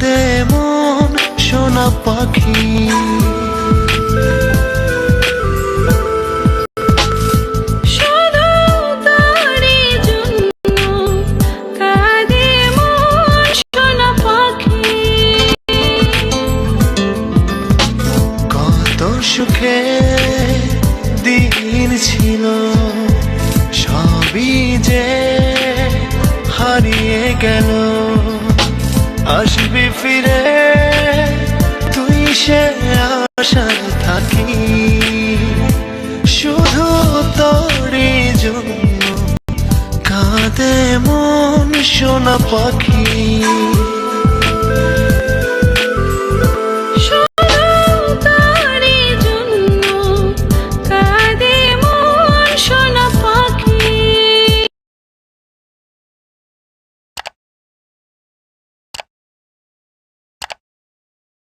তারি মন সোনা পাখি। কত সুখে দিন ছিল সবই যে হারিয়ে গেল। আসবি ফিরে তুই সে আশায় থাকি শুধু তোরই জন্য কাঁদে মন সোনা পাখি।